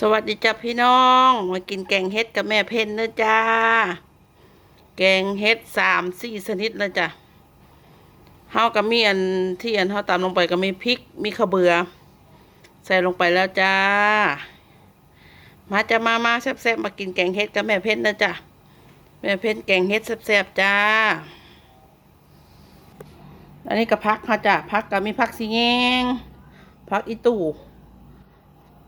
สวัสดีจ้าพี่น้อง มากินแกงเฮ็ดกับแม่เพ็ญเนะจ้า แกงเฮ็ดสามสี่ชนิดนะจ้ะเฮากับมีอันที่อันเฮาตามลงไปก็มีพริกมีข้าเบือ ใส่ลงไปแล้วจ้า มาจะมามาแซ่บๆมากินแกงเฮ็ดกับแม่เพ็ญนะจ้ะแม่เพ็ญแกงเฮ็ดแซ่บๆจ้า อันนี้ก็พักค่ะจ้ะพักก็มีพักสีแยงพักอีตู่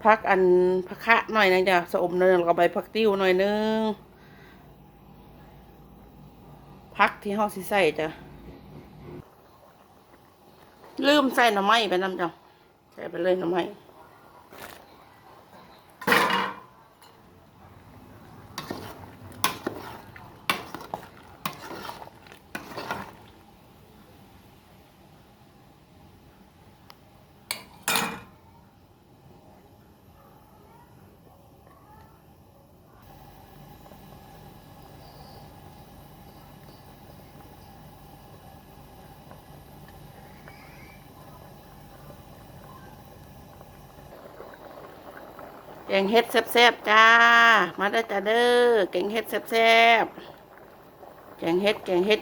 พักอันพักคะหน่อยนะจ้ะสอมเนยแล้วก็ใบพักติ้วหน่อยนึงพักที่ห้องสิใส่จ้ะลืมใส่หน่อไม้ไปน้ำจ้ะใส่ไปเลยหน่อไม้ งเฮ็ดแซ่บๆจ้า มาได้จ้าเด้อแกงเฮ็ดแซ่บๆแกงเฮ็ดแกงเฮ็ด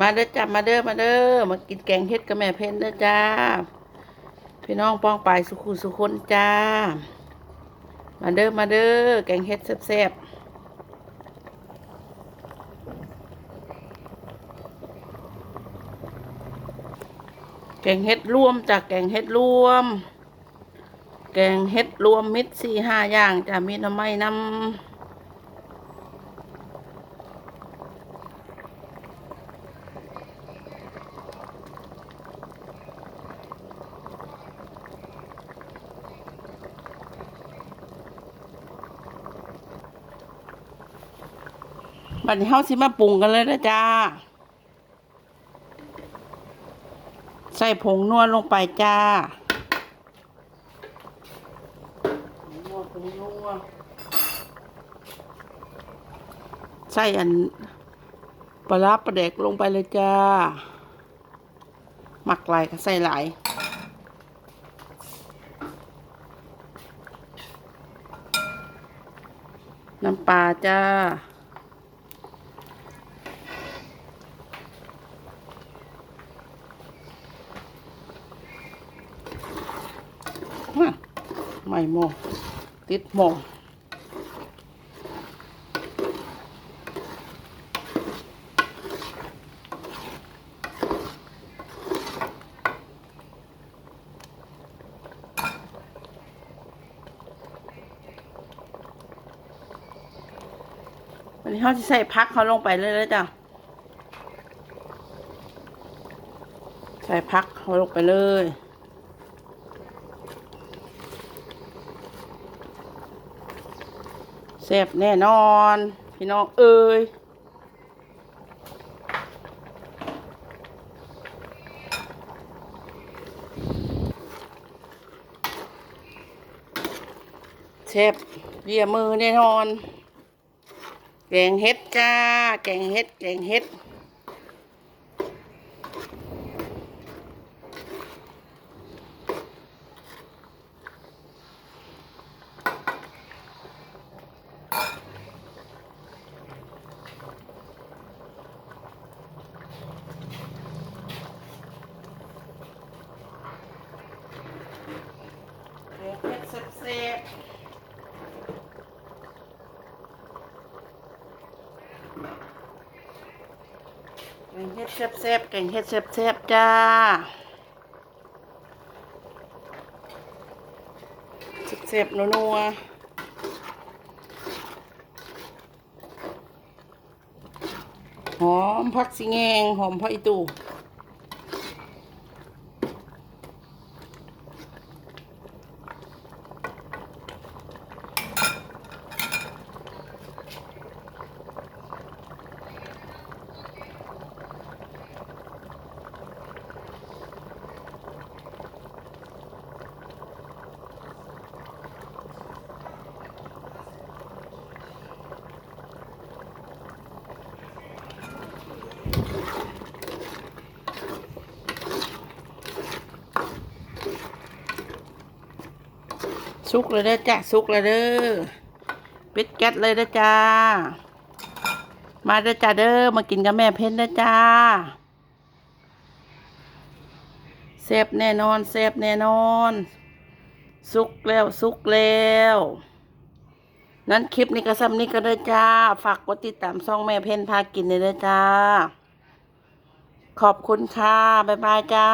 มาเด้อจ้ามาเด้อมาเด้อมากินแกงเฮ็ดกับแม่เพ็ญเด้อจ้า พี่น้องป้องปายสุขุสุคนจ้า มาเด้อมาเด้อแกงเฮ็ดแซ่บๆแกงเฮ็ดรวมจากแกงเฮ็ดรวม แกงเฮ็ดรวมมิตรสี่ห้าอย่างจ้ามีน้ำไม้น้ำ บัดนี้เฮาสิมาปรุงกันเลยนะจ้า ใส่ผงนวดลงไปจ้าผงนัวผงนัวใส่อันปลาร้าปลาแดกลงไปเลยจ้า หมักหลายก็ใส่หลายน้ำปลาจ้า ฮะ ไม่หมอติดหมอวันนี้เขาจะใส่พักเขาลงไปเลยแล้วจ้ะ ใส่พักเขาลงไปเลย แซ่บแน่นอน พี่น้องเอ้ยแซ่บเบียมือแน่นอน แกงเฮ็ดจ้า แกงเฮ็ด แกงเฮ็ด แกงเฮ็ดแซ่บๆแกงเฮ็ดแซ่บๆแกงเฮ็ดแซ่บๆจ้าแซ่บๆนัวๆ หอมผักสิแงงหอมผักอีตู สุกเลยเด้อจ้ะสุกเลยเด้อปิดแก๊สเลยเด้อจ้า มาเด้อจ้าเด้อมากินกับแม่เพ็ญเด้อจ้าแซ่บแน่นอนแซ่บแน่นอนสุกแล้วสุกแล้วนั้นคลิปนี้ก็ซ้ำนี้ก็เด้อจ้า ฝากกดติดตามช่องแม่เพ็ญพากินเลยเด้อจ้า ขอบคุณค่ะ บ๊ายบายจ้า